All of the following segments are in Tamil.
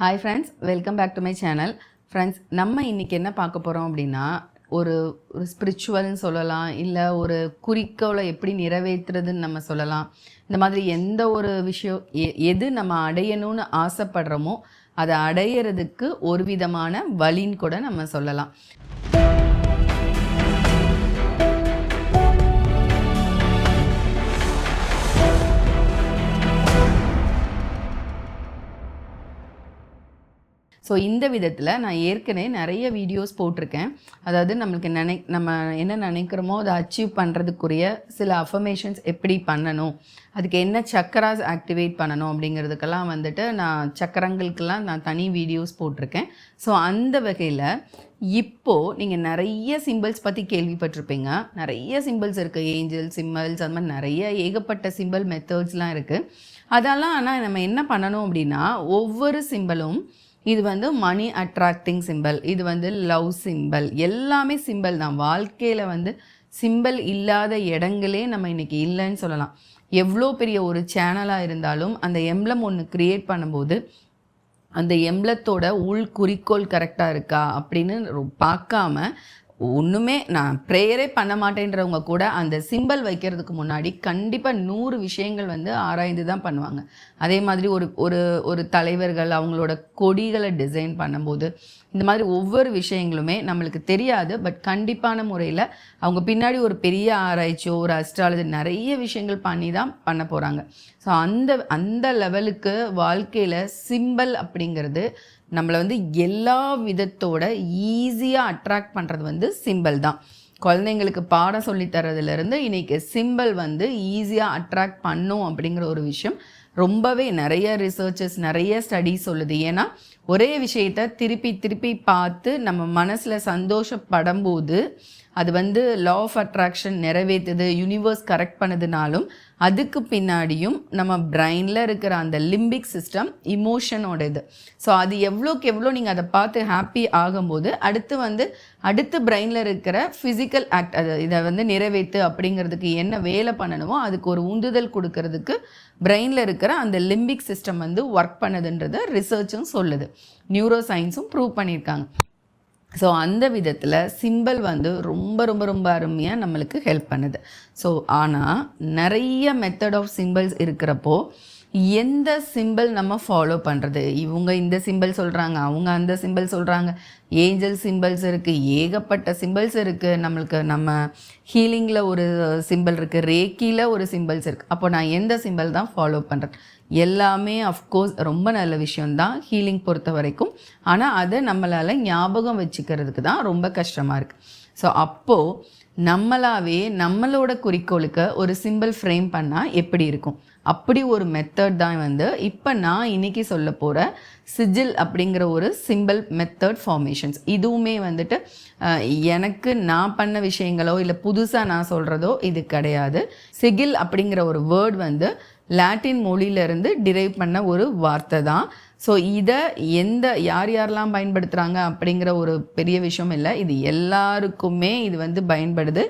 Hi friends welcome back to my channel friends நம்ம இன்றைக்கி என்ன பார்க்க போகிறோம் அப்படின்னா ஒரு ஒரு ஸ்பிரிச்சுவல்னு சொல்லலாம் இல்லை ஒரு குறிக்கோளை எப்படி நிறைவேற்றுறதுன்னு நம்ம சொல்லலாம். இந்த மாதிரி எந்த ஒரு விஷயம் எ- எது நம்ம அடையணும்னு ஆசைப்படுறோமோ அதை அடையிறதுக்கு ஒரு விதமான வழின்னு கூட நம்ம சொல்லலாம். ஸோ இந்த விதத்தில் நான் ஏற்கனவே நிறைய வீடியோஸ் போட்டிருக்கேன். அதாவது நம்மளுக்கு நினை நம்ம என்ன நினைக்கிறோமோ அதை அச்சீவ் பண்ணுறதுக்குரிய சில அஃபர்மேஷன்ஸ் எப்படி பண்ணணும் அதுக்கு என்ன சக்கராஸ் ஆக்டிவேட் பண்ணணும் அப்படிங்கிறதுக்கெல்லாம் வந்துட்டு நான் சக்கரங்களுக்கெல்லாம் நான் தனி வீடியோஸ் போட்டிருக்கேன். ஸோ அந்த வகையில் இப்போது நீங்கள் நிறைய சிம்பிள்ஸ் பற்றி கேள்விப்பட்டிருப்பீங்க. நிறைய சிம்பிள்ஸ் இருக்குது ஏஞ்சல் சிம்பிள்ஸ் அந்த மாதிரி நிறைய ஏகப்பட்ட சிம்பிள் மெத்தட்ஸ்லாம் இருக்குது அதெல்லாம் ஆனால் நம்ம என்ன பண்ணணும் அப்படின்னா ஒவ்வொரு சிம்பிளும் இது வந்து மணி அட்ராக்டிங் சிம்பல் இது வந்து லவ் சிம்பல் எல்லாமே சிம்பல் தான். வாழ்க்கையில் வந்து சிம்பல் இல்லாத இடங்களே நம்ம இன்னைக்கு இல்லைன்னு சொல்லலாம். எவ்வளோ பெரிய ஒரு சேனலாக இருந்தாலும் அந்த எம்ப்ளம் ஒன்று க்ரியேட் பண்ணும்போது அந்த எம்ப்ளத்தோட உள் குறிக்கோள் கரெக்டாக இருக்கா அப்படின்னு ரொ- பார்க்காம ஒன்றுமே நான் ப்ரேயரே பண்ண மாட்டேன்றவங்க கூட அந்த சிம்பல் வைக்கிறதுக்கு முன்னாடி கண்டிப்பாக நூறு விஷயங்கள் வந்து ஆராய்ந்து தான் பண்ணுவாங்க. அதே மாதிரி ஒரு ஒரு ஒரு தலைவர்கள் அவங்களோட கொடிகளை டிசைன் பண்ணும்போது இந்த மாதிரி ஒவ்வொரு விஷயங்களுமே நம்மளுக்கு தெரியாது பட் கண்டிப்பான முறையில் அவங்க பின்னாடி ஒரு பெரிய ஆராய்ச்சியோ ஒரு அஸ்ட்ராலஜி நிறைய விஷயங்கள் பண்ணி தான் பண்ண போகிறாங்க ஸோ அந்த அந்த லெவலுக்கு வாழ்க்கையில் சிம்பல் அப்படிங்கிறது நம்மளை வந்து எல்லா விதத்தோட ஈஸியாக அட்ராக்ட் பண்ணுறது வந்து சிம்பல் தான். குழந்தைங்களுக்கு பாடம் சொல்லி தரதுலேருந்து இன்னைக்கு சிம்பல் வந்து ஈஸியாக அட்ராக்ட் பண்ணும் அப்படிங்கிற ஒரு விஷயம். ரொம்பவே நிறைய ரிசர்ச்சஸ் நிறைய ஸ்டடிஸ் சொல்லுது. ஏன்னா ஒரே விஷயத்த திருப்பி திருப்பி பார்த்து நம்ம மனசில் சந்தோஷப்படும் போது அது வந்து லா ஆஃப் அட்ராக்ஷன் நிறைவேற்றுது யூனிவர்ஸ் கரெக்ட் பண்ணதுனாலும் அதுக்கு பின்னாடியும் நம்ம பிரெயினில் இருக்கிற அந்த லிம்பிக் சிஸ்டம் இமோஷனோட இது ஸோ அது எவ்வளோக்கு எவ்வளோ நீங்கள் அதை பார்த்து ஹாப்பி ஆகும்போது அடுத்து வந்து அடுத்து பிரெயினில் இருக்கிற ஃபிசிக்கல் ஆக்ட் அது இதை வந்து நிறைவேற்று அப்படிங்கிறதுக்கு என்ன வேலை பண்ணணுமோ அதுக்கு ஒரு உந்துதல் கொடுக்கறதுக்கு பிரெயினில் இருக்கிற அந்த லிம்பிக் சிஸ்டம் வந்து ஒர்க் பண்ணுதுன்றதை ரிசர்ச்சும் சொல்லுது. நியூரோ சயின்ஸும் ப்ரூவ் பண்ணியிருக்காங்க. ஸோ அந்த விதத்தில் சிம்பல் வந்து ரொம்ப ரொம்ப ரொம்ப அருமையாக நம்மளுக்கு ஹெல்ப் பண்ணுது. ஸோ ஆனால் நிறைய மெத்தட் ஆஃப் சிம்பிள்ஸ் இருக்கிறப்போ எந்த சிம்பிள் நம்ம ஃபாலோ பண்ணுறது இவங்க இந்த சிம்பிள் சொல்கிறாங்க அவங்க அந்த சிம்பிள் சொல்கிறாங்க ஏஞ்சல் சிம்பிள்ஸ் இருக்குது ஏகப்பட்ட சிம்பிள்ஸ் இருக்குது நம்மளுக்கு நம்ம ஹீலிங்கில் ஒரு சிம்பிள் இருக்குது ரேக்கியில் ஒரு சிம்பிள்ஸ் இருக்குது அப்போ நான் எந்த சிம்பிள் தான் ஃபாலோ பண்ணுறேன் எல்லாமே அஃப்கோர்ஸ் ரொம்ப நல்ல விஷயம்தான் ஹீலிங் பொறுத்த வரைக்கும். ஆனால் அதை நம்மளால் ஞாபகம் வச்சுக்கிறதுக்கு தான் ரொம்ப கஷ்டமாக இருக்குது ஸோ அப்போது நம்மளாவே நம்மளோட குறிக்கோளுக்கு ஒரு சிம்பிள் ஃப்ரேம் பண்ணால் எப்படி இருக்கும்? அப்படி ஒரு மெத்தட் தான் வந்து இப்போ நான் இன்னைக்கு சொல்ல போகிற சிஜில் அப்படிங்கிற ஒரு சிம்பிள் மெத்தட் ஃபார்மேஷன்ஸ் இதுவுமே வந்துட்டு எனக்கு நான் பண்ண விஷயங்களோ இல்லை புதுசாக நான் சொல்கிறதோ இது கிடையாது. சிகில் அப்படிங்கிற ஒரு வேர்ட் வந்து லாட்டின் மொழியிலேருந்து டிரைவ் பண்ண ஒரு வார்த்தை தான். ஸோ இதை எந்த யார் யாரெல்லாம் பயன்படுத்துகிறாங்க அப்படிங்கிற ஒரு பெரிய விஷயம் இல்லை. இது எல்லாருக்குமே இது வந்து பயன்படுது.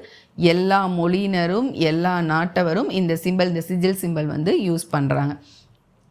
எல்லா மொழியினரும் எல்லா நாட்டவரும் இந்த சிம்பல் இந்த சிஜில் சிம்பல் வந்து யூஸ் பண்ணுறாங்க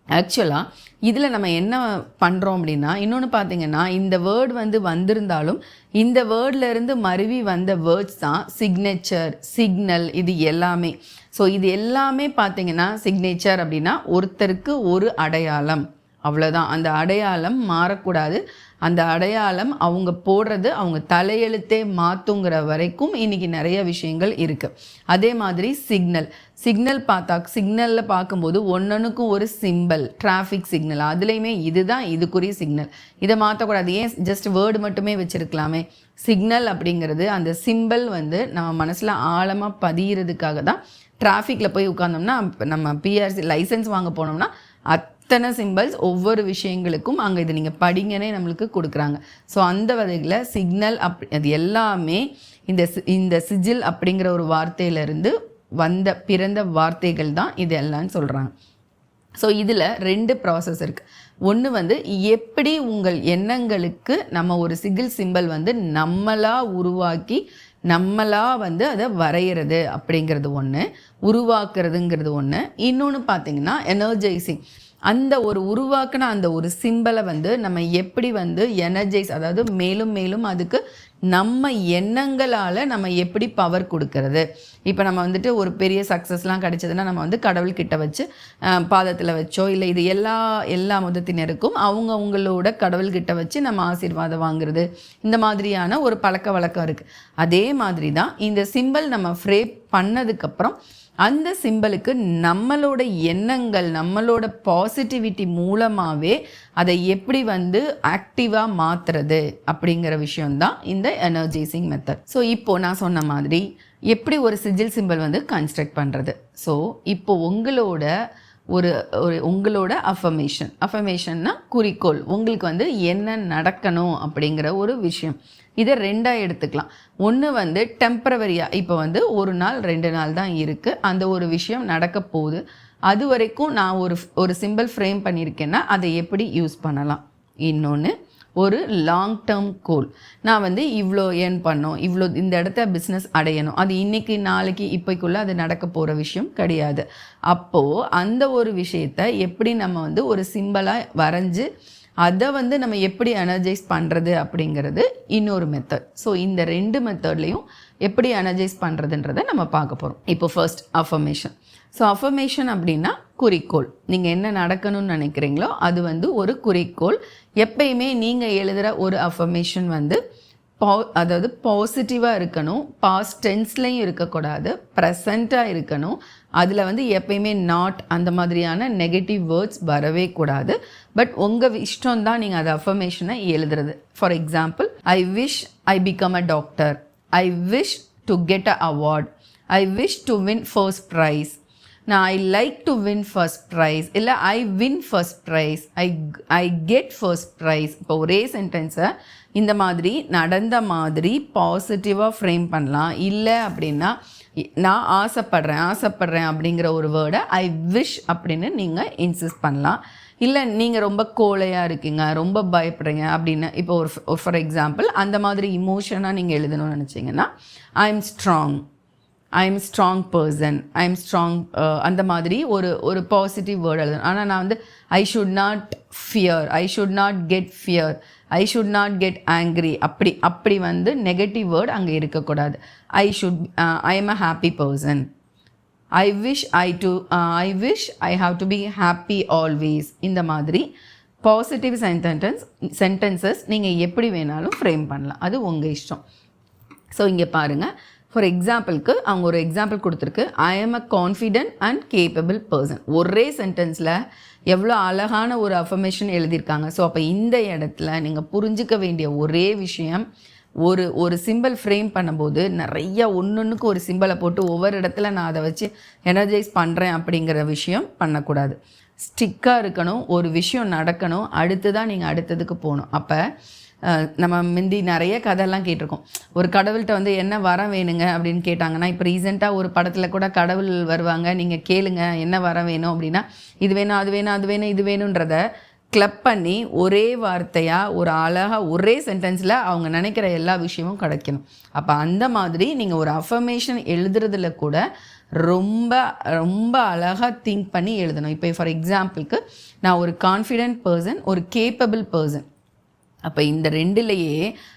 ஆக்சுவலாக இதில் நம்ம என்ன பண்ணுறோம் அப்படின்னா இன்னொன்று பார்த்தீங்கன்னா இந்த வேர்ட் வந்து வந்திருந்தாலும் இந்த வேர்ட்லேருந்து மருவி வந்த வேர்ட்ஸ் தான் சிக்னேச்சர் சிக்னல் இது எல்லாமே. ஸோ இது எல்லாமே பார்த்தீங்கன்னா சிக்னேச்சர் அப்படின்னா ஒருத்தருக்கு ஒரு அடையாளம். அவ்வளோதான் அந்த அடையாளம் மாறக்கூடாது. அந்த அடையாளம் அவங்க போடுறது அவங்க தலையெழுத்தே மாற்றுங்கிற வரைக்கும் இன்றைக்கி நிறைய விஷயங்கள் இருக்குது அதே மாதிரி சிக்னல். சிக்னல் பார்த்தா சிக்னலில் பார்க்கும்போது ஒன்னொன்றுக்கும் ஒரு சிம்பல் டிராஃபிக் சிக்னல் அதுலேயுமே இதுதான் இதுக்குரிய சிக்னல் இதை மாற்றக்கூடாது ஏன் ஜஸ்ட் வேர்டு மட்டுமே வச்சுருக்கலாமே? சிக்னல் அப்படிங்கிறது அந்த சிம்பல் வந்து நம்ம மனசில் ஆழமாக பதியிறதுக்காக தான் டிராஃபிக்கில் போய் உட்காந்தோம்னா நம்ம பிஆர்சி லைசன்ஸ் வாங்க போனோம்னா அத் இத்தனை சிம்பிள்ஸ் ஒவ்வொரு விஷயங்களுக்கும் அங்கே இது நீங்கள் படிங்கன்னே நம்மளுக்கு கொடுக்குறாங்க. ஸோ அந்த வகையில் சிக்னல் அப் அது எல்லாமே இந்த சி- இந்த சிஜில் அப்படிங்கிற ஒரு வார்த்தையிலிருந்து வந்த பிறந்த வார்த்தைகள் தான் இது எல்லாம்னு சொல்கிறாங்க ஸோ இதில் ரெண்டு ப்ராசஸ் இருக்குது ஒன்று வந்து எப்படி உங்கள் எண்ணங்களுக்கு நம்ம ஒரு சிகில் சிம்பல் வந்து நம்மளாக உருவாக்கி நம்மளாக வந்து அதை வரைகிறது அப்படிங்கிறது ஒன்று உருவாக்குறதுங்கிறது ஒன்று இன்னொன்று பார்த்தீங்கன்னா எனர்ஜைசிங் அந்த ஒரு உருவாக்கின அந்த ஒரு சிம்பலை வந்து நம்ம எப்படி வந்து எனர்ஜைஸ் அதாவது மேலும் மேலும் அதுக்கு நம்ம எண்ணங்களால் நம்ம எப்படி பவர் கொடுக்கறது. இப்போ நம்ம வந்துட்டு ஒரு பெரிய சக்ஸஸ்லாம் கிடச்சதுன்னா நம்ம வந்து கடவுள்கிட்ட வச்சு பாதத்தில் வச்சோ இல்லை இது எல்லா எல்லா மதத்தினருக்கும் அவங்க அவங்களோட கடவுள்கிட்ட வச்சு நம்ம ஆசீர்வாதம் வாங்குறது. இந்த மாதிரியான ஒரு பழக்க வழக்கம் இருக்குது அதே மாதிரி தான் இந்த சிம்பல் நம்ம ஃப்ரே பண்ணதுக்கப்புறம் அந்த சிம்பலுக்கு நம்மளோட எண்ணங்கள் நம்மளோட பாசிட்டிவிட்டி மூலமாகவே அதை எப்படி வந்து ஆக்டிவாக மாற்றுறது அப்படிங்கிற விஷயம்தான் இந்த எனர்ஜைசிங் மெத்தட் ஸோ இப்போது நான் சொன்ன மாதிரி எப்படி ஒரு சிஜில் சிம்பல் வந்து கன்ஸ்ட்ரக்ட் பண்ணுறது ஸோ இப்போ உங்களோட ஒரு ஒரு உங்களோட அஃபர்மேஷன் அஃபமேஷன்னா குறிக்கோள். உங்களுக்கு வந்து என்ன நடக்கணும் அப்படிங்கிற ஒரு விஷயம். இதை ரெண்டாக எடுத்துக்கலாம். ஒன்று வந்து டெம்பரவரியாக இப்போ வந்து ஒரு நாள் ரெண்டு நாள் தான் இருக்குது அந்த ஒரு விஷயம் நடக்க போகுது. அது வரைக்கும் நான் ஒரு ஒரு சிம்பிள் ஃப்ரேம் பண்ணியிருக்கேன்னா அதை எப்படி யூஸ் பண்ணலாம்? இன்னொன்று ஒரு லாங் டேர்ம் கோல் நான் வந்து இவ்வளோ ஏர்ன் பண்ணோம் இவ்வளோ இந்த இடத்த பிஸ்னஸ் அடையணும். அது இன்றைக்கி நாளைக்கு இப்போக்குள்ளே அது நடக்க போகிற விஷயம் கிடையாது. அப்போது அந்த ஒரு விஷயத்தை எப்படி நம்ம வந்து ஒரு சிம்பிளாக வரைஞ்சி அதை வந்து நம்ம எப்படி எனர்ஜைஸ் பண்ணுறது அப்படிங்கிறது இன்னொரு மெத்தட் ஸோ இந்த ரெண்டு மெத்தட்லேயும் எப்படி எனர்ஜைஸ் பண்ணுறதுன்றதை நம்ம பார்க்க போகிறோம் இப்போ ஃபர்ஸ்ட் அஃபர்மேஷன் ஸோ அஃபர்மேஷன் அப்படின்னா குறிக்கோள். நீங்கள் என்ன நடக்கணும்னு நினைக்கிறீங்களோ அது வந்து ஒரு குறிக்கோள். எப்பயுமே நீங்கள் எழுதுகிற ஒரு அஃபர்மேஷன் வந்து பா அதாவது பாசிட்டிவாக இருக்கணும். பாஸ்ட் டென்ஸ்லையும் இருக்கக்கூடாது. ப்ரெசண்ட்டாக இருக்கணும். அதில் வந்து எப்பயுமே நாட் அந்த மாதிரியான நெகட்டிவ் வேர்ட்ஸ் வரவே கூடாது. பட் உங்கள் இஷ்டம் தான் நீங்கள் அதை அஃபர்மேஷனை எழுதுறது. For example I wish I become a doctor I wish to get a award I wish to win first prize நான் I like to win first prize இல்லை I win first prize I I get first prize இப்போ ஒரே சென்டென்ஸை இந்த மாதிரி நடந்த மாதிரி பாசிட்டிவாக ஃப்ரேம் பண்ணலாம். இல்லை அப்படின்னா நான் ஆசைப்படுறேன் ஆசைப்படுறேன் அப்படிங்கிற ஒரு வேர்டை ஐ விஷ் அப்படின்னு நீங்கள் இன்சிஸ்ட் பண்ணலாம். இல்லை நீங்கள் ரொம்ப கோழையாக இருக்கீங்க ரொம்ப பயப்படுறீங்க அப்படின்னு இப்போ ஒரு ஃபார் எக்ஸாம்பிள் அந்த மாதிரி இமோஷனாக நீங்கள் எழுதணும்னு நினச்சிங்கன்னா I am strong I am strong person I am strong அந்த மாதிரி ஒரு ஒரு பாசிட்டிவ் வேர்டு எழுதணும் ஆனால் நான் வந்து I should not fear I should not get fear I should not get angry அப்படி அப்படி வந்து நெகட்டிவ் வேர்ட் அங்கே இருக்கக்கூடாது. I should I am a happy person I wish I to I wish I have to be happy always இந்த மாதிரி பாசிட்டிவ் சென்டென்ஸ் சென்டென்சஸ் நீங்கள் எப்படி வேணாலும் ஃப்ரேம் பண்ணலாம். அது உங்கள் இஷ்டம். ஸோ இங்கே பாருங்கள் ஃபார் எக்ஸாம்பிளுக்கு அவங்க ஒரு எக்ஸாம்பிள் கொடுத்துருக்கு. I am a confident and capable person ஒரே சென்டென்ஸில் எவ்வளோ அழகான ஒரு அஃபர்மேஷன் எழுதியிருக்காங்க. ஸோ அப்போ இந்த இடத்துல நீங்கள் புரிஞ்சிக்க வேண்டிய ஒரே விஷயம் ஒரு ஒரு சிம்பிள் ஃப்ரேம் பண்ணும்போது நிறைய ஒன்று ஒரு சிம்பிளை போட்டு ஒவ்வொரு இடத்துல நான் அதை வச்சு எனர்ஜைஸ் பண்ணுறேன் அப்படிங்கிற விஷயம் பண்ணக்கூடாது. ஸ்டிக்காக இருக்கணும் ஒரு விஷயம் நடக்கணும் அடுத்து தான் நீங்கள் அடுத்ததுக்கு போகணும். அப்போ நம்ம முந்தி நிறைய கதையெல்லாம் கேட்டிருக்கோம். ஒரு கடவுள்கிட்ட வந்து என்ன வரம் வேணுங்க அப்படின்னு கேட்டாங்கன்னா இப்போ ரீசெண்டாக ஒரு படத்தில் கூட கடவுள் வருவாங்க நீங்கள் கேளுங்க என்ன வரம் வேணும் அப்படின்னா இது வேணும் அது வேணும் அது வேணும் இது வேணுன்றத கிளப் பண்ணி ஒரே வார்த்தையாக ஒரு அழகாக ஒரே சென்டென்ஸில் அவங்க நினைக்கிற எல்லா விஷயமும் கிடைக்கணும். அப்போ அந்த மாதிரி நீங்கள் ஒரு அஃபர்மேஷன் எழுதுறதுல கூட ரொம்ப ரொம்ப அழகாக திங்க் பண்ணி எழுதணும். இப்போ ஃபார் எக்ஸாம்பிளுக்கு நான் ஒரு கான்ஃபிடென்ட் பர்சன் ஒரு கேப்பபிள் பர்சன் அப்போ இந்த ரெண்டுலேயே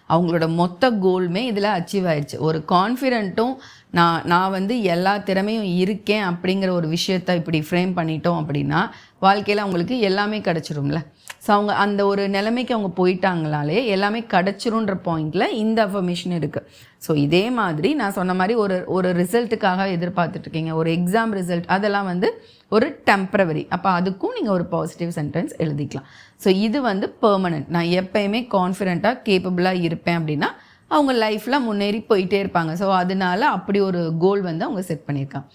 அவங்களோட மொத்த கோல்மே இதில் அச்சீவ் ஆயிடுச்சு ஒரு கான்ஃபிடென்ட்டும் நான் நான் வந்து எல்லா திறமையும் இருக்கேன் அப்படிங்கிற ஒரு விஷயத்த இப்படி ஃப்ரேம் பண்ணிட்டோம் அப்படின்னா வாழ்க்கையில் அவங்களுக்கு எல்லாமே கிடச்சிரும்ல? ஸோ அவங்க அந்த ஒரு நிலைமைக்கு அவங்க போயிட்டாங்களாலே எல்லாமே கிடச்சிருன்ற பாயிண்டில் இந்த அஃபர்மேஷன் இருக்குது ஸோ இதே மாதிரி நான் சொன்ன மாதிரி ஒரு ஒரு ரிசல்ட்டுக்காக எதிர்பார்த்துட்ருக்கீங்க. ஒரு எக்ஸாம் ரிசல்ட் அதெல்லாம் வந்து ஒரு டெம்ப்ரவரி அப்போ அதுக்கும் நீங்கள் ஒரு பாசிட்டிவ் சென்டென்ஸ் எழுதிக்கலாம். ஸோ இது வந்து பெர்மனன்ட் நான் எப்பயுமே கான்ஃபிடெண்ட்டாக கேப்பபிளாக இருப்பேன் அப்படின்னா அவங்க லைஃப்பில் முன்னேறி போயிட்டே இருப்பாங்க. ஸோ அதனால அப்படி ஒரு கோல் வந்து அவங்க செட் பண்ணியிருக்காங்க.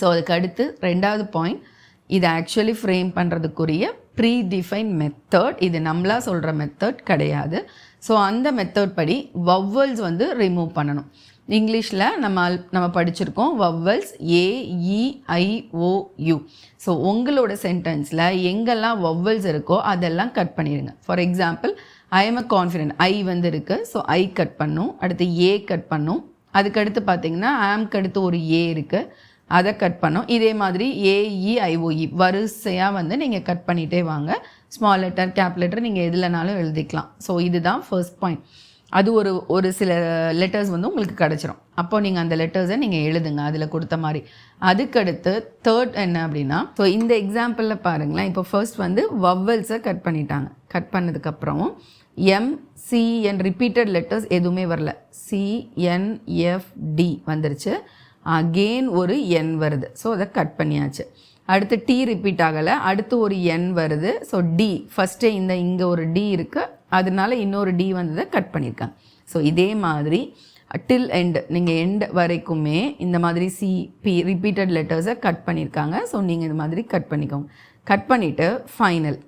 ஸோ அதுக்கு அடுத்து ரெண்டாவது பாயிண்ட் இதை ஆக்சுவலி ஃப்ரேம் பண்ணுறதுக்குரிய ப்ரீ டிஃபைன் மெத்தட் இது நம்மளாக சொல்கிற மெத்தட் கிடையாது. ஸோ அந்த மெத்தட் படி வவ்வல்ஸ் வந்து ரிமூவ் பண்ணணும். இங்கிலீஷில் நம்ம நம்ம படிச்சிருக்கோம் வவ்வல்ஸ் ஏஇஐஓயு ஸோ உங்களோட சென்டென்ஸில் எங்கெல்லாம் வவ்வல்ஸ் இருக்கோ அதெல்லாம் கட் பண்ணிடுங்க. For example I am a confident I வந்து இருக்குது ஸோ ஐ கட் பண்ணும். அடுத்து ஏ கட் பண்ணும். அதுக்கடுத்து பார்த்தீங்கன்னா ஆம்க்கு அடுத்து ஒரு ஏ இருக்குது அதை கட் பண்ணோம். இதே மாதிரி ஏஇஐஓஇ வரிசையாக வந்து நீங்கள் கட் பண்ணிகிட்டே வாங்க. ஸ்மால் லெட்டர் கேப் லெட்டர் நீங்கள் எதுலனாலும் எழுதிக்கலாம். ஸோ இதுதான் ஃபர்ஸ்ட் பாயிண்ட் அது ஒரு ஒரு சில லெட்டர்ஸ் வந்து உங்களுக்கு கிடச்சிரும். அப்போ நீங்கள் அந்த லெட்டர்ஸை நீங்கள் எழுதுங்க அதில் கொடுத்த மாதிரி. அதுக்கடுத்து தேர்ட் என்ன அப்படின்னா ஸோ இந்த எக்ஸாம்பிளில் பாருங்களேன். இப்போ ஃபர்ஸ்ட் வந்து வவ்வல்ஸை கட் பண்ணிட்டாங்க. கட் பண்ணதுக்கப்புறம் எம் சிஎன் ரிப்பீட்டட் லெட்டர்ஸ் எதுவுமே வரல. சிஎன்எஃப்டி வந்துருச்சு. அகெயின் ஒரு என் வருது. ஸோ அதை கட் பண்ணியாச்சு. அடுத்து டி ரிப்பீட் ஆகலை. அடுத்து ஒரு என் வருது. ஸோ டி ஃபஸ்ட்டு இந்த இங்கே ஒரு டி இருக்குது அதனால இன்னொரு டி வந்ததை கட் பண்ணியிருக்காங்க. ஸோ இதே மாதிரி டில் எண்டு நீங்கள் எண்ட் வரைக்குமே இந்த மாதிரி சி பி ரிப்பீட்டட் லெட்டர்ஸை கட் பண்ணியிருக்காங்க. ஸோ நீங்கள் இந்த மாதிரி கட் பண்ணிக்கோங்க. கட் பண்ணிவிட்டு ஃபைனல்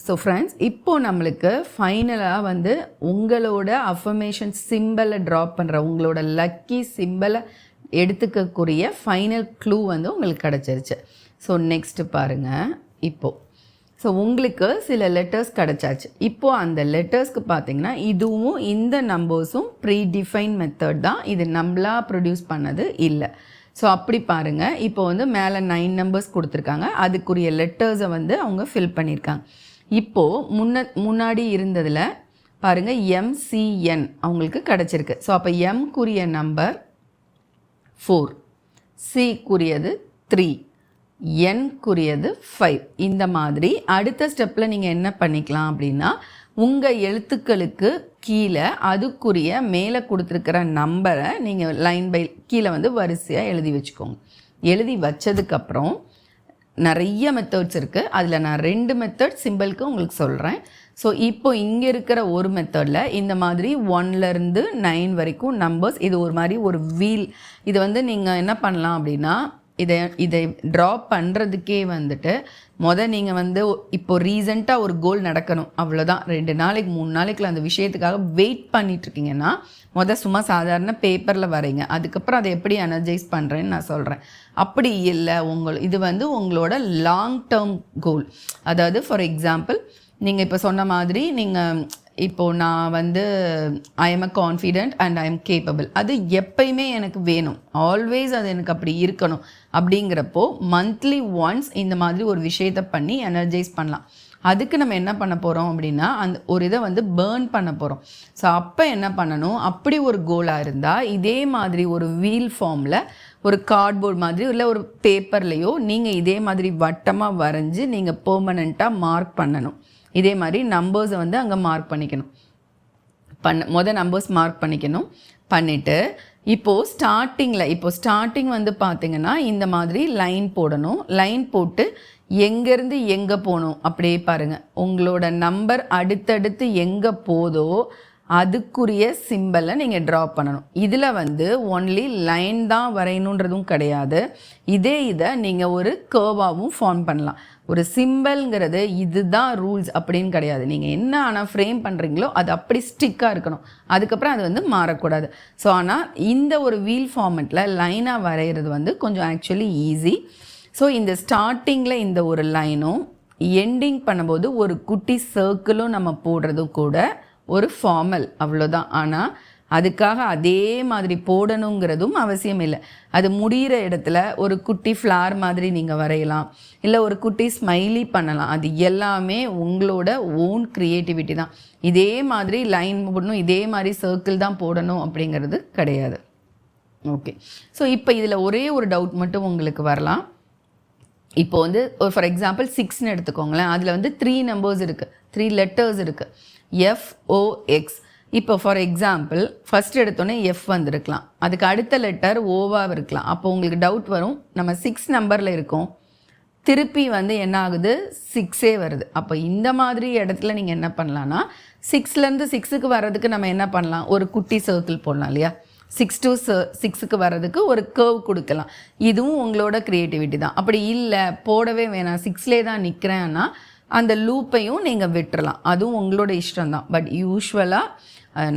ஸோ ஃப்ரெண்ட்ஸ் இப்போது நம்மளுக்கு ஃபைனலாக வந்து உங்களோட அஃபர்மேஷன் சிம்பிளை ட்ராப் பண்ணுற உங்களோட லக்கி சிம்பிளை எடுத்துக்கக்கூடிய ஃபைனல் க்ளூ வந்து உங்களுக்கு கிடச்சிருச்சு. ஸோ நெக்ஸ்ட்டு பாருங்கள் இப்போது ஸோ உங்களுக்கு சில லெட்டர்ஸ் கிடச்சாச்சு. இப்போது அந்த லெட்டர்ஸ்க்கு பார்த்தீங்கன்னா இதுவும் இந்த நம்பர்ஸும் ப்ரீ டிஃபைன் மெத்தட் தான். இது நம்மளாக ப்ரொடியூஸ் பண்ணது இல்லை. ஸோ அப்படி பாருங்கள் இப்போ வந்து மேலே நைன் நம்பர்ஸ் கொடுத்துருக்காங்க. அதுக்குரிய லெட்டர்ஸை வந்து அவங்க ஃபில் பண்ணியிருக்காங்க இப்போது முன்ன முன்னாடி இருந்ததில் பாருங்கள் எம்சிஎன் அவங்களுக்கு கிடச்சிருக்கு. ஸோ அப்போ எம்குரிய நம்பர் ஃபோர் சிக்குரியது த்ரீ என்குரியது ஃபைவ் இந்த மாதிரி அடுத்த ஸ்டெப்பில் நீங்கள் என்ன பண்ணிக்கலாம் அப்படின்னா உங்கள் எழுத்துக்களுக்கு கீழே அதுக்குரிய மேலே கொடுத்துருக்கிற நம்பரை நீங்கள் லைன் பை கீழே வந்து வரிசையாக எழுதி வச்சுக்கோங்க. எழுதி வச்சதுக்கப்புறம் நிறைய மெத்தட்ஸ் இருக்குது அதில் நான் ரெண்டு மெத்தட் சிம்பிளுக்கு உங்களுக்கு சொல்கிறேன் ஸோ இப்போ இங்கே இருக்கிற ஒரு மெத்தடில் இந்த மாதிரி ஒன்லேருந்து நைன் வரைக்கும் நம்பர்ஸ் இது ஒரு மாதிரி ஒரு வீல் இது வந்து நீங்கள் என்ன பண்ணலாம் அப்படின்னா இதை இதை ட்ரா பண்ணுறதுக்கே வந்துட்டு மொதல் நீங்கள் வந்து இப்போ ரீசெண்டாக ஒரு கோல் நடக்கணும். அவ்வளோதான் ரெண்டு நாளைக்கு மூணு நாளைக்குள்ள அந்த விஷயத்துக்காக வெயிட் பண்ணிகிட்ருக்கீங்கன்னா மொதல் சும்மா சாதாரண பேப்பரில் வரைங்க. அதுக்கப்புறம் அதை எப்படி எனர்ஜைஸ் பண்ணுறேன்னு நான் சொல்கிறேன் அப்படி இல்லை உங்கள் இது வந்து உங்களோட லாங் டேர்ம் கோல் அதாவது ஃபார் எக்ஸாம்பிள் நீங்கள் இப்போ சொன்ன மாதிரி நீங்கள் இப்போது நான் வந்து I am a confident and I am capable அது எப்பயுமே எனக்கு வேணும். ஆல்வேஸ் அது எனக்கு அப்படி இருக்கணும். அப்படிங்கிறப்போ மந்த்லி ஒன்ஸ் இந்த மாதிரி ஒரு விஷயத்த பண்ணி எனர்ஜைஸ் பண்ணலாம். அதுக்கு நம்ம என்ன பண்ண போகிறோம் அப்படின்னா அந்த ஒரு இதை வந்து பேர்ன் பண்ண போகிறோம் ஸோ அப்போ என்ன பண்ணணும்? அப்படி ஒரு கோலாக இருந்தால் இதே மாதிரி ஒரு வீல் ஃபார்மில் ஒரு கார்ட்போர்ட் மாதிரி இல்லை ஒரு பேப்பர்லேயோ நீங்கள் இதே மாதிரி வட்டமாக வரைஞ்சி நீங்கள் பெர்மனண்ட்டாக மார்க் பண்ணணும். இதே மாதிரி நம்பர்ஸை வந்து அங்கே மார்க் பண்ணிக்கணும். பண்ண மொதல் நம்பர்ஸ் மார்க் பண்ணிக்கணும். பண்ணிவிட்டு இப்போது ஸ்டார்டிங்கில் இப்போ ஸ்டார்டிங் வந்து பார்த்தீங்கன்னா இந்த மாதிரி லைன் போடணும். லைன் போட்டு எங்கேருந்து எங்கே போகணும்? அப்படியே பாருங்கள் உங்களோட நம்பர் அடுத்தடுத்து எங்கே போதோ அதுக்குரிய சிம்பிளை நீங்கள் ட்ரா பண்ணணும். இதில் வந்து ஒன்லி லைன் தான் வரையணுன்றதும் கிடையாது. இதே இதை நீங்கள் ஒரு கேர்வாகவும் ஃபார்ம் பண்ணலாம். ஒரு சிம்பிள்ங்கிறது இதுதான் ரூல்ஸ் அப்படின்னு கிடையாது. நீங்கள் என்ன ஆனால் ஃப்ரேம் பண்ணுறீங்களோ அது அப்படி ஸ்டிக்காக இருக்கணும். அதுக்கப்புறம் அது வந்து மாறக்கூடாது. ஸோ ஆனால் இந்த ஒரு வீல் ஃபார்மெட்டில் லைனாக வரைகிறது வந்து கொஞ்சம் ஆக்சுவலி ஈஸி ஸோ இந்த ஸ்டார்டிங்கில் இந்த ஒரு லைனும் எண்டிங் பண்ணும்போது ஒரு குட்டி சர்க்கிளும் நம்ம போடுறதும் கூட ஒரு ஃபார்மல் அவ்வளோதான் ஆனால் அதுக்காக அதே மாதிரி போடணுங்கிறதும் அவசியம் இல்லை அது முடிகிற இடத்துல ஒரு குட்டி ஃப்ளார் மாதிரி நீங்கள் வரையலாம். இல்லை ஒரு குட்டி ஸ்மைலி பண்ணலாம். அது எல்லாமே உங்களோட ஓன் க்ரியேட்டிவிட்டி தான். இதே மாதிரி லைன் போடணும் இதே மாதிரி சர்க்கிள் தான் போடணும் அப்படிங்கிறது கிடையாது. ஓகே ஸோ இப்போ இதில் ஒரே ஒரு டவுட் மட்டும் உங்களுக்கு வரலாம். இப்போ வந்து ஒரு ஃபார் எக்ஸாம்பிள் சிக்ஸ்னு எடுத்துக்கோங்களேன். அதில் வந்து த்ரீ நம்பர்ஸ் இருக்குது த்ரீ லெட்டர்ஸ் இருக்குது எஃப்ஓஎக்ஸ் இப்போ ஃபார் எக்ஸாம்பிள் ஃபஸ்ட் எடுத்தோன்னே எஃப் வந்திருக்கலாம். அதுக்கு அடுத்த லெட்டர் ஓவாக இருக்கலாம். அப்போ உங்களுக்கு டவுட் வரும். நம்ம சிக்ஸ் நம்பரில் இருக்கோம். திருப்பி வந்து என்ன ஆகுது? சிக்ஸே வருது. அப்போ இந்த மாதிரி இடத்துல நீங்கள் என்ன பண்ணலான்னா சிக்ஸ்லேருந்து சிக்ஸுக்கு வர்றதுக்கு நம்ம என்ன பண்ணலாம்? ஒரு குட்டி சர்க்கிள் போடலாம் இல்லையா? சிக்ஸ் டு சிக்ஸுக்கு வர்றதுக்கு ஒரு கர்வ் கொடுக்கலாம். இதுவும் உங்களோட க்ரியேட்டிவிட்டி தான். அப்படி இல்லை போடவே வேணாம். சிக்ஸ்லே தான் நிற்கிறேன்னா அந்த லூப்பையும் நீங்கள் விட்டுறலாம். அதுவும் உங்களோட இஷ்டம் தான் பட் யூஸ்வலாக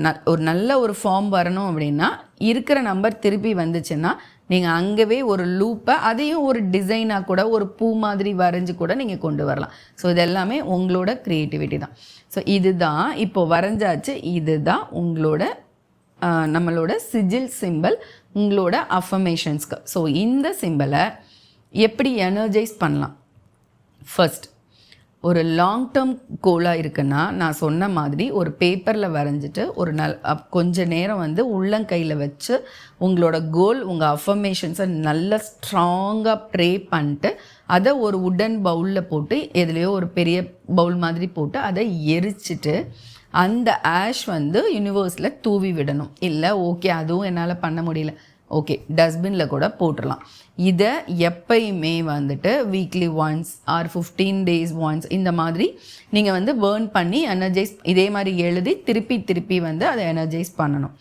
ந ஒரு நல்ல ஒரு ஃபார்ம் வரணும் அப்படின்னா இருக்கிற நம்பர் திருப்பி வந்துச்சுன்னா நீங்கள் அங்கேவே ஒரு லூப்பை அதையும் ஒரு டிசைனாக கூட ஒரு பூ மாதிரி வரைஞ்சி கூட நீங்கள் கொண்டு வரலாம். ஸோ இது எல்லாமே உங்களோட க்ரியேட்டிவிட்டி தான். ஸோ இதுதான் இப்போ வரைஞ்சாச்சு இதுதான் உங்களோட நம்மளோட சிஜில் சிம்பிள் உங்களோட அஃபர்மேஷன்ஸ்க்கு ஸோ இந்த சிம்பிளை எப்படி எனர்ஜைஸ் பண்ணலாம்? ஃபர்ஸ்ட் ஒரு லாங் டேர்ம் கோலாக இருக்குன்னா நான் சொன்ன மாதிரி ஒரு பேப்பரில் வரைஞ்சிட்டு ஒரு நல் அப் கொஞ்ச நேரம் வந்து உள்ளங்கையில் வச்சு உங்களோட கோல் உங்கள் அஃபர்மேஷன்ஸை நல்லா ஸ்ட்ராங்காக ப்ரே பண்ணிட்டு அதை ஒரு உடன் பவுலில் போட்டு எதுலேயோ ஒரு பெரிய பவுல் மாதிரி போட்டு அதை எரிச்சிட்டு அந்த ஆஷ் வந்து யூனிவர்ஸில் தூவி விடணும். இல்லை ஓகே அதுவும் என்னால் பண்ண முடியல. ஓகே டஸ்ட்பினில் கூட போட்டுடலாம் இதை எப்பயுமே வந்துட்டு weekly once or fifteen days once இந்த மாதிரி நீங்கள் வந்து பேர்ன் பண்ணி எனர்ஜைஸ் இதே மாதிரி எழுதி திருப்பி திருப்பி வந்து அதை எனர்ஜைஸ் பண்ணணும்.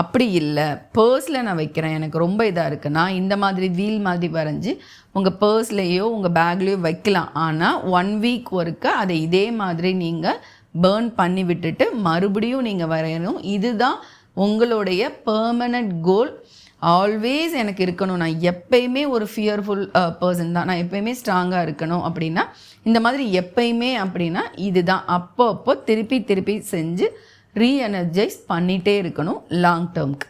அப்படி இல்லை பர்ஸில் நான் வைக்கிறேன் எனக்கு ரொம்ப இதாக இருக்குன்னா இந்த மாதிரி வீல் மாதிரி வரைஞ்சி உங்கள் பர்ஸ்லேயோ உங்கள் பேக்லேயோ வைக்கலாம். ஆனால் ஒன் வீக் ஒருக்க அதை இதே மாதிரி நீங்கள் பேர்ன் பண்ணி விட்டுட்டு மறுபடியும் நீங்கள் வரையணும். இதுதான் உங்களுடைய பர்மனண்ட் கோல் ஆல்வேஸ் எனக்கு இருக்கணும். நான் எப்பயுமே ஒரு ஃபியர்ஃபுல் பர்சன் uh, தான். நான் எப்பயுமே ஸ்ட்ராங்காக இருக்கணும் அப்படின்னா இந்த மாதிரி எப்பயுமே அப்படின்னா இதுதான். அப்போ அப்போ திருப்பி திருப்பி செஞ்சு ரீஎனர்ஜைஸ் பண்ணிகிட்டே இருக்கணும் லாங் டேர்ம்க்கு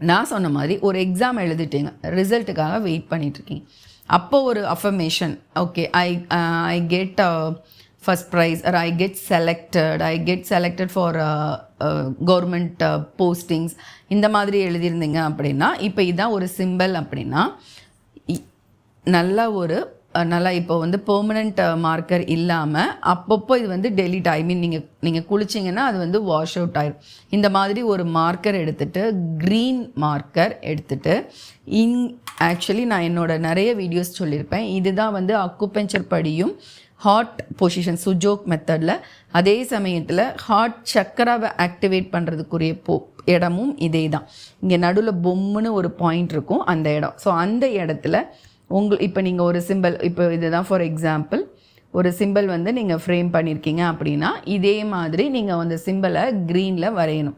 நான் சொன்ன மாதிரி ஒரு எக்ஸாம் எழுதிட்டீங்க. ரிசல்ட்டுக்காக வெயிட் பண்ணிகிட்ருக்கீங்க அப்போ ஒரு affirmation okay I I get first prize or I get selected I get selected for government postings இந்த மாதிரி எழுதியிருந்தீங்க அப்படின்னா இப்போ இதுதான் ஒரு சிம்பிள் அப்படின்னா இ- நல்ல ஒரு நல்லா இப்போ வந்து பெர்மனண்ட் மார்க்கர் இல்லாமல் அப்பப்போ இது வந்து டெலிட் ஐ மீன் நீங்கள் நீங்கள் குளிச்சிங்கன்னா அது வந்து வாஷ் அவுட் ஆயிரும். இந்த மாதிரி ஒரு மார்க்கர் எடுத்துட்டு க்ரீன் மார்க்கர் எடுத்துட்டு இன் ஆக்சுவலி நான் என்னோட நிறைய வீடியோஸ் சொல்லியிருப்பேன். இதுதான் வந்து அக்குபெஞ்சர் படியும் ஹார்ட் பொசிஷன் சுஜோக் மெத்தடில் அதே சமயத்தில் ஹார்ட் சக்கராவை ஆக்டிவேட் பண்ணுறதுக்குரிய போ இடமும் இதே தான் இங்கே நடுவில் பொம்முன்னு ஒரு பாயிண்ட் இருக்கும் அந்த இடம். ஸோ அந்த இடத்துல உங்கள் இப்போ நீங்கள் ஒரு சிம்பிள் இப்போ இதுதான் ஃபார் எக்ஸாம்பிள் ஒரு சிம்பிள் வந்து நீங்கள் ஃப்ரேம் பண்ணியிருக்கீங்க அப்படின்னா இதே மாதிரி நீங்கள் அந்த சிம்பிளை க்ரீனில் வரையணும்.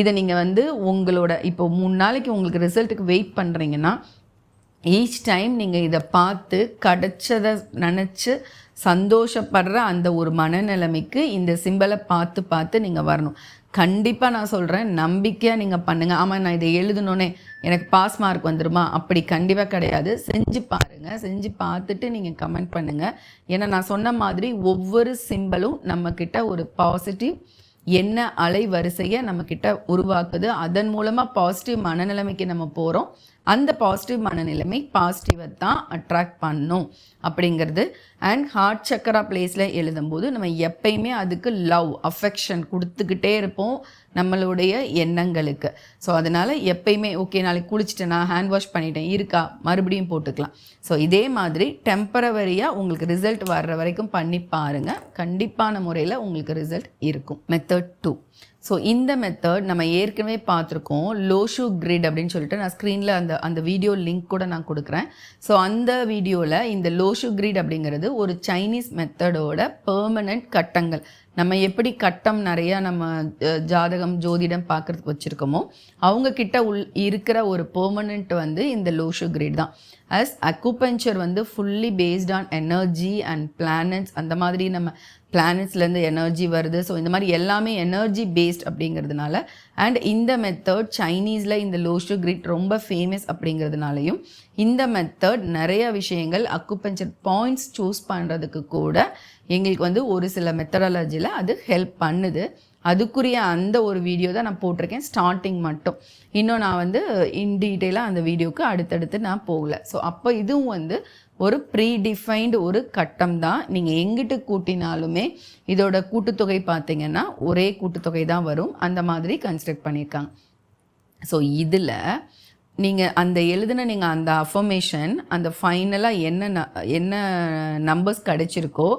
இதை நீங்கள் வந்து உங்களோட இப்போ மூணு நாளைக்கு உங்களுக்கு ரிசல்ட்டுக்கு வெயிட் பண்ணுறீங்கன்னா ஈச் டைம் நீங்கள் இதை பார்த்து கிடச்சதை நினச்சி சந்தோஷப்படுற அந்த ஒரு மனநிலைமைக்கு இந்த சிம்பலை பார்த்து பார்த்து நீங்கள் வரணும். கண்டிப்பாக நான் சொல்கிறேன் நம்பிக்கையாக நீங்கள் பண்ணுங்கள் ஆமாம் நான் இதை எழுதணுன்னே எனக்கு பாஸ் மார்க் வந்துடுமா அப்படி கண்டிப்பாக கிடையாது. செஞ்சு பாருங்கள் செஞ்சு பார்த்துட்டு நீங்கள் கமெண்ட் பண்ணுங்கள் ஏன்னா நான் சொன்ன மாதிரி ஒவ்வொரு சிம்பலும் நம்மக்கிட்ட ஒரு பாசிட்டிவ் என்ன அலை வரிசையை நம்மக்கிட்ட உருவாக்குது. அதன் மூலமாக பாசிட்டிவ் மனநிலைமைக்கு நம்ம போகிறோம் அந்த பாசிட்டிவ் மனநிலைமை பாசிட்டிவை தான் அட்ராக்ட் பண்ணும் அப்படிங்கிறது. அண்ட் ஹார்ட் சக்கரா பிளேஸில் எழுதும்போது நம்ம எப்பயுமே அதுக்கு லவ் அஃபெக்ஷன் கொடுத்துக்கிட்டே இருப்போம் நம்மளுடைய எண்ணங்களுக்கு. ஸோ அதனால் எப்பயுமே ஓகே நாளைக்கு குளிச்சுட்டேன் நான் ஹேண்ட் வாஷ் பண்ணிட்டேன் இருக்கா? மறுபடியும் போட்டுக்கலாம். ஸோ இதே மாதிரி டெம்பரவரியாக உங்களுக்கு ரிசல்ட் வர்ற வரைக்கும் பண்ணி பாருங்கள் கண்டிப்பான முறையில் உங்களுக்கு ரிசல்ட் இருக்கும். மெத்தட் டூ ஸோ இந்த மெத்தட் நம்ம ஏற்கனவே பார்த்துருக்கோம். லோஷு கிரிட் அப்படின்னு சொல்லிட்டு நான் ஸ்க்ரீனில் அந்த அந்த வீடியோ லிங்க் கூட நான் கொடுக்குறேன். ஸோ அந்த வீடியோவில் இந்த லோஷு கிரிட் அப்படிங்கிறது ஒரு சைனீஸ் மெத்தடோட பெர்மனண்ட் கட்டங்கள். நம்ம எப்படி கட்டம் நிறையா நம்ம ஜாதகம் ஜோதிடம் பார்க்குறதுக்கு வச்சுருக்கோமோ அவங்கக்கிட்ட உள் இருக்கிற ஒரு பெர்மனண்ட் வந்து இந்த லோஷு கிரிட் தான். அஸ் அக்குபெஞ்சர் வந்து fully based on energy and planets அந்த மாதிரி நம்ம பிளானட்ஸ்லேருந்து எனர்ஜி வருது. ஸோ இந்த மாதிரி எல்லாமே எனர்ஜி பேஸ்ட் அப்படிங்கிறதுனால அண்ட் இந்த மெத்தட் சைனீஸில் இந்த லோஷு கிரிட் ரொம்ப ஃபேமஸ் அப்படிங்கிறதுனாலையும் இந்த மெத்தட் நிறைய விஷயங்கள் அக்குபெஞ்சர் பாயிண்ட்ஸ் சூஸ் பண்ணுறதுக்கு கூட எங்களுக்கு வந்து ஒரு சில மெத்தடாலஜியில் அது ஹெல்ப் பண்ணுது. அதுக்குரிய அந்த ஒரு வீடியோ தான் நான் போட்டிருக்கேன். ஸ்டார்டிங் மட்டும். இன்னும் நான் வந்து இன் டீட்டெயிலாக அந்த வீடியோக்கு அடுத்தடுத்து நான் போகல. ஸோ அப்போ இதுவும் வந்து ஒரு ப்ரீ டிஃபைன்டு ஒரு கட்டம் தான் நீங்கள் எங்கிட்டு கூட்டினாலுமே இதோட கூட்டுத்தொகை பார்த்தீங்கன்னா ஒரே கூட்டுத்தொகை தான் வரும். அந்த மாதிரி கன்ஸ்ட்ரக்ட் பண்ணியிருக்காங்க ஸோ இதில் நீங்கள் அந்த எழுதின நீங்கள் அந்த அஃபர்மேஷன் அந்த ஃபைனலாக என்ன ந- என்ன நம்பர்ஸ் கிடச்சிருக்கோ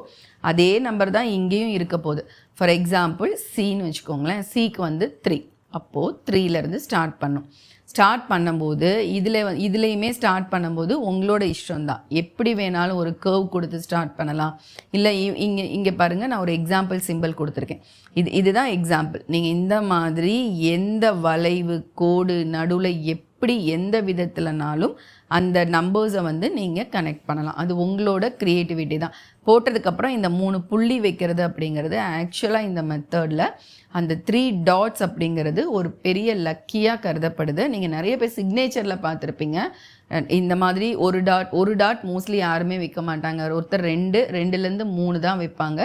அதே நம்பர் தான் இங்கேயும் இருக்க போகுது. ஃபார் எக்ஸாம்பிள் சின்னு வச்சுக்கோங்களேன். சிக்கு வந்து த்ரீ அப்போது த்ரீலேருந்து ஸ்டார்ட் பண்ணும். ஸ்டார்ட் பண்ணும்போது இதில் இதுலேயுமே ஸ்டார்ட் பண்ணும்போது உங்களோட இஷ்டம் தான் எப்படி வேணாலும் ஒரு கேர்வ் கொடுத்து ஸ்டார்ட் பண்ணலாம். இல்லை இங்கே இங்கே பாருங்கள் நான் ஒரு எக்ஸாம்பிள் சிம்பிள் கொடுத்துருக்கேன். இது இதுதான் எக்ஸாம்பிள் நீங்கள் இந்த மாதிரி எந்த வளைவு கோடு நடுவில் எப்படி எந்த விதத்துலனாலும் அந்த நம்பர்ஸை வந்து நீங்கள் கனெக்ட் பண்ணலாம். அது உங்களோட க்ரியேட்டிவிட்டி தான். போட்டதுக்கப்புறம் இந்த மூணு புள்ளி வைக்கிறது அப்படிங்கிறது ஆக்சுவலாக இந்த மெத்தடில் அந்த த்ரீ டாட்ஸ் அப்படிங்கிறது ஒரு பெரிய லக்கியாக கருதப்படுது. நீங்கள் நிறைய பேர் சிக்னேச்சரில் பார்த்துருப்பீங்க. இந்த மாதிரி ஒரு டாட் ஒரு டாட் மோஸ்ட்லி யாருமே விற்க மாட்டாங்க. ஒருத்தர் ரெண்டு ரெண்டுலேருந்து மூணு தான் விற்பாங்க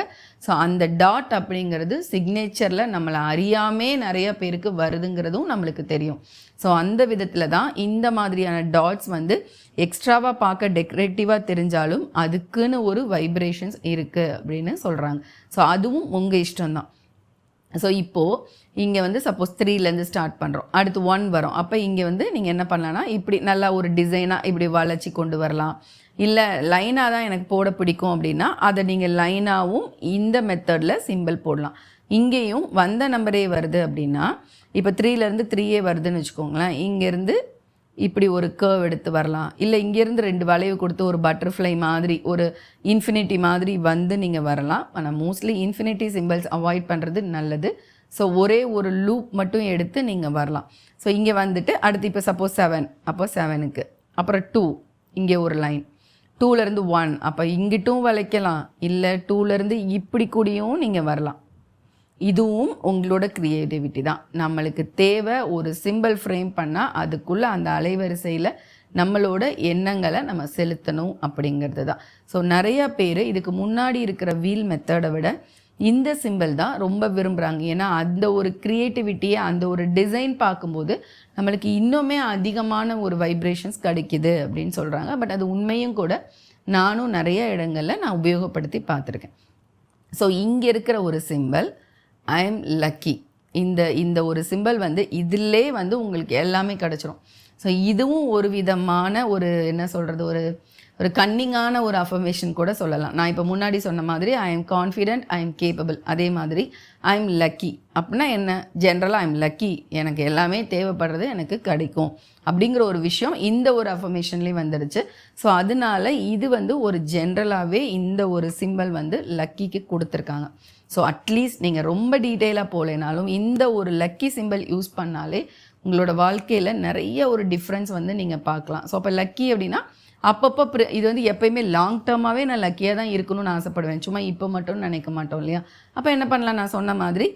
ஸோ அந்த டாட் அப்படிங்கிறது சிக்னேச்சரில் நம்மளை அறியாமே நிறைய பேருக்கு வருதுங்கிறதும் நம்மளுக்கு தெரியும். ஸோ அந்த விதத்தில் தான் இந்த மாதிரியான டாட்ஸ் வந்து எக்ஸ்ட்ராவாக பார்க்க டெக்கரேட்டிவாக தெரிஞ்சாலும் அதுக்குன்னு ஒரு வைப்ரேஷன்ஸ் இருக்குது அப்படின்னு சொல்கிறாங்க ஸோ அதுவும் உங்கள் இஷ்டம்தான். ஸோ இப்போது இங்கே வந்து சப்போஸ் த்ரீலேருந்து ஸ்டார்ட் பண்ணுறோம் அடுத்து ஒன் வரும். அப்போ இங்கே வந்து நீங்கள் என்ன பண்ணலான்னா இப்படி நல்லா ஒரு டிசைனாக இப்படி வளைச்சி கொண்டு வரலாம். இல்லை லைனாக தான் எனக்கு போட பிடிக்கும் அப்படின்னா அதை நீங்கள் லைனாகவும் இந்த மெத்தடில் சிம்பிள் போடலாம். இங்கேயும் வந்த நம்பரே வருது அப்படின்னா இப்போ த்ரீலேருந்து த்ரீயே வருதுன்னு வச்சுக்கோங்களேன். இங்கேருந்து இப்படி ஒரு கேர்வ் எடுத்து வரலாம். இல்லை இங்கேருந்து ரெண்டு வளைவு கொடுத்து ஒரு பட்டர்ஃப்ளை மாதிரி ஒரு இன்ஃபினிட்டி மாதிரி வந்து நீங்கள் வரலாம். ஆனால் மோஸ்ட்லி இன்ஃபினிட்டி சிம்பிள்ஸ் அவாய்ட் பண்ணுறது நல்லது. ஸோ ஒரே ஒரு லூப் மட்டும் எடுத்து நீங்கள் வரலாம். ஸோ இங்கே வந்துட்டு அடுத்து இப்போ சப்போஸ் செவன் அப்போ செவனுக்கு அப்புறம் டூ இங்கே ஒரு லைன் டூலேருந்து ஒன் அப்போ இங்கிட்டும் வளைக்கலாம். இல்லை டூலேருந்து இப்படி கூடியும் நீங்கள் வரலாம். இதுவும் உங்களோட க்ரியேட்டிவிட்டி தான். நம்மளுக்கு தேவை ஒரு சிம்பிள் ஃப்ரேம் பண்ணால் அதுக்குள்ளே அந்த அலைவரிசையில் நம்மளோட எண்ணங்களை நம்ம செலுத்தணும் அப்படிங்கிறது தான். ஸோ நிறையா பேர் இதுக்கு முன்னாடி இருக்கிற வீல் மெத்தடை விட இந்த சிம்பிள் தான் ரொம்ப விரும்புகிறாங்க ஏன்னா அந்த ஒரு க்ரியேட்டிவிட்டியை அந்த ஒரு டிசைன் பார்க்கும்போது நம்மளுக்கு இன்னுமே அதிகமான ஒரு வைப்ரேஷன்ஸ் கிடைக்குது அப்படின்னு சொல்கிறாங்க பட் அது உண்மையும் கூட நானும் நிறைய இடங்களில் நான் உபயோகப்படுத்தி பார்த்துருக்கேன். ஸோ இங்கே இருக்கிற ஒரு சிம்பிள் ஐ எம் லக்கி இந்த இந்த ஒரு சிம்பிள் வந்து இதிலே வந்து உங்களுக்கு எல்லாமே கிடச்சிரும். ஸோ இதுவும் ஒரு விதமான ஒரு என்ன சொல்கிறது ஒரு ஒரு கன்னிங்கான ஒரு அஃபர்மேஷன் கூட சொல்லலாம். நான் இப்போ முன்னாடி சொன்ன மாதிரி I am confident I am capable அதே மாதிரி ஐ எம் லக்கி அப்படின்னா என்ன? ஜென்ரலாக ஐ எம் லக்கி எனக்கு எல்லாமே தேவைப்படுறது எனக்கு கிடைக்கும். அப்படிங்கிற ஒரு விஷயம் இந்த ஒரு அஃபர்மேஷன்லேயும் வந்துடுச்சு ஸோ அதனால இது வந்து ஒரு ஜென்ரலாகவே இந்த ஒரு சிம்பிள் வந்து லக்கிக்கு கொடுத்துருக்காங்க. ஸோ அட்லீஸ்ட் நீங்கள் ரொம்ப டீட்டெயிலாக போகலைனாலும் இந்த ஒரு லக்கி சிம்பிள் யூஸ் பண்ணாலே உங்களோட வாழ்க்கையில் நிறைய ஒரு டிஃப்ரென்ஸ் வந்து நீங்கள் பார்க்கலாம். ஸோ அப்போ லக்கி அப்படின்னா அப்பப்போ இது வந்து எப்பயுமே லாங் டேர்மாகவே நான் லக்கியாக தான் இருக்கணும்னு ஆசைப்படுவேன். சும்மா இப்போ மட்டும் நினைக்க மாட்டோம் இல்லையா? அப்போ என்ன பண்ணலாம்? நான் சொன்ன மாதிரி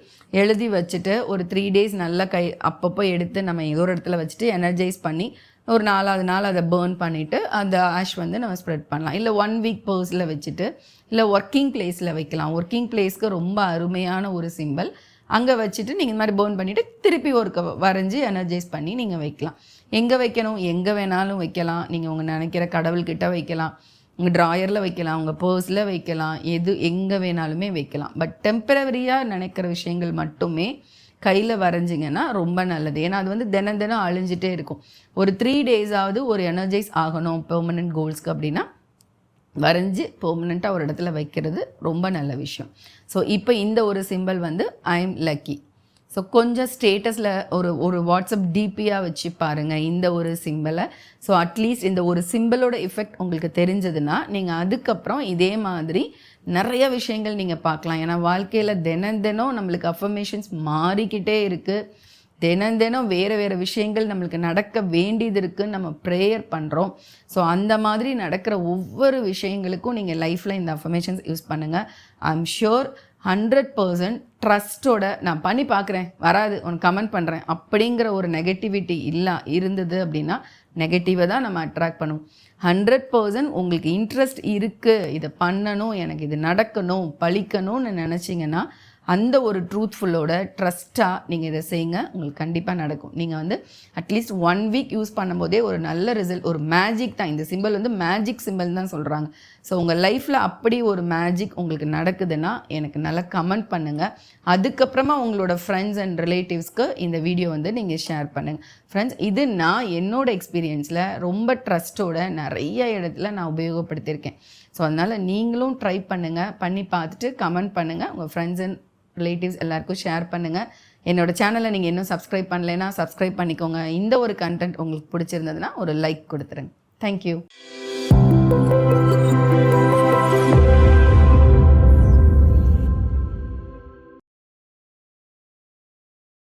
எழுதி வச்சுட்டு ஒரு த்ரீ டேஸ் நல்லா கை அப்பப்போ எடுத்து நம்ம ஏதோ ஒரு இடத்துல வச்சுட்டு எனர்ஜைஸ் பண்ணி ஒரு நாலாவது நாள் அதை பேர்ன் பண்ணிவிட்டு அந்த ஆஷ் வந்து நம்ம ஸ்ப்ரெட் பண்ணலாம். இல்லை ஒன் வீக் பர்ஸில் வச்சுட்டு இல்லை ஒர்க்கிங் பிளேஸில் வைக்கலாம். ஒர்க்கிங் பிளேஸ்க்கு ரொம்ப அருமையான ஒரு சிம்பிள் அங்கே வச்சுட்டு நீங்கள் இந்த மாதிரி பேர்ன் பண்ணிவிட்டு திருப்பி ஒரு க- வரைஞ்சி எனர்ஜைஸ் பண்ணி நீங்கள் வைக்கலாம். எங்கே வைக்கணும்? எங்கே வேணாலும் வைக்கலாம். நீங்கள் உங்கள் நினைக்கிற கடவுள்கிட்ட வைக்கலாம். உங்கள் ட்ராயரில் வைக்கலாம். உங்கள் பர்ஸில் வைக்கலாம். எது எங்கே வேணாலுமே வைக்கலாம். பட் டெம்பரவரியாக நினைக்கிற விஷயங்கள் மட்டுமே கையில் வரைஞ்சிங்கன்னா ரொம்ப நல்லது. ஏன்னா அது வந்து தினம் தினம் அழிஞ்சிட்டே இருக்கும். ஒரு த்ரீ டேஸாவது ஒரு எனர்ஜைஸ் ஆகணும் பெர்மனன்ட் கோல்ஸ்க்கு அப்படின்னா வரைஞ்சி பெர்மனெண்ட்டாக ஒரு இடத்துல வைக்கிறது ரொம்ப நல்ல விஷயம். ஸோ இப்போ இந்த ஒரு சிம்பிள் வந்து ஐ எம் லக்கி ஸோ கொஞ்சம் ஸ்டேட்டஸில் ஒரு ஒரு வாட்ஸ்அப் டிபியாக வச்சு பாருங்கள் இந்த ஒரு சிம்பிளை ஸோ அட்லீஸ்ட் இந்த ஒரு சிம்பிளோட எஃபெக்ட் உங்களுக்கு தெரிஞ்சதுன்னா நீங்கள் அதுக்கப்புறம் இதே மாதிரி நிறைய விஷயங்கள் நீங்கள் பார்க்கலாம். ஏன்னா வாழ்க்கையில் தினம் தினம் நம்மளுக்கு அஃபர்மேஷன்ஸ் மாறிக்கிட்டே இருக்குது தினம் தினம் வேறு வேறு விஷயங்கள் நம்மளுக்கு நடக்க வேண்டியது இருக்குன்னு நம்ம ப்ரேயர் பண்ணுறோம் ஸோ அந்த மாதிரி நடக்கிற ஒவ்வொரு விஷயங்களுக்கும் நீங்கள் லைஃப்பில் இந்த அஃபர்மேஷன்ஸ் யூஸ் பண்ணுங்கள் I am sure hundred percent ட்ரஸ்ட்டோட நான் பண்ணி பார்க்குறேன். வராது உனக்கு கமெண்ட் பண்ணுறேன் அப்படிங்கிற ஒரு நெகட்டிவிட்டி இல்லை இருந்தது அப்படின்னா நெகட்டிவை தான் நம்ம அட்ராக்ட் பண்ணுவோம். ஹண்ட்ரட் பர்சன்ட் உங்களுக்கு இன்ட்ரெஸ்ட் இருக்குது இதை பண்ணணும் எனக்கு இது நடக்கணும் பழிக்கணும்னு நினச்சிங்கன்னா அந்த ஒரு ட்ரூத்ஃபுல்லோட ட்ரஸ்ட்டாக நீங்கள் இதை செய்யுங்க. உங்களுக்கு கண்டிப்பாக நடக்கும். நீங்கள் வந்து அட்லீஸ்ட் ஒன் வீக் யூஸ் பண்ணும்போதே ஒரு நல்ல ரிசல்ட் ஒரு மேஜிக் தான். இந்த சிம்பிள் வந்து மேஜிக் சிம்பிள் தான் சொல்கிறாங்க ஸோ உங்கள் லைஃப்பில் அப்படி ஒரு மேஜிக் உங்களுக்கு நடக்குதுன்னா எனக்கு நல்லா கமெண்ட் பண்ணுங்கள் அதுக்கப்புறமா உங்களோட ஃப்ரெண்ட்ஸ் அண்ட் ரிலேட்டிவ்ஸ்க்கு இந்த வீடியோ வந்து நீங்கள் ஷேர் பண்ணுங்கள் ஃப்ரெண்ட்ஸ் இது நான் என்னோட எக்ஸ்பீரியன்ஸில் ரொம்ப ட்ரஸ்ட்டோட நிறைய இடத்துல நான் உபயோகப்படுத்தியிருக்கேன். ஸோ அதனால் நீங்களும் ட்ரை பண்ணுங்கள் பண்ணி பார்த்துட்டு கமெண்ட் பண்ணுங்கள் உங்கள் ஃப்ரெண்ட்ஸ் அண்ட் ரிலேட்டிவ்ஸ் எல்லாருக்கும் ஷேர் பண்ணுங்கள் என்னோட சேனலை நீங்கள் இன்னும் சப்ஸ்கிரைப் பண்ணலைன்னா சப்ஸ்கிரைப் பண்ணிக்கோங்க. இந்த ஒரு கண்டென்ட் உங்களுக்கு பிடிச்சிருந்ததுன்னா ஒரு லைக் கொடுத்துருங்க. தேங்க்யூ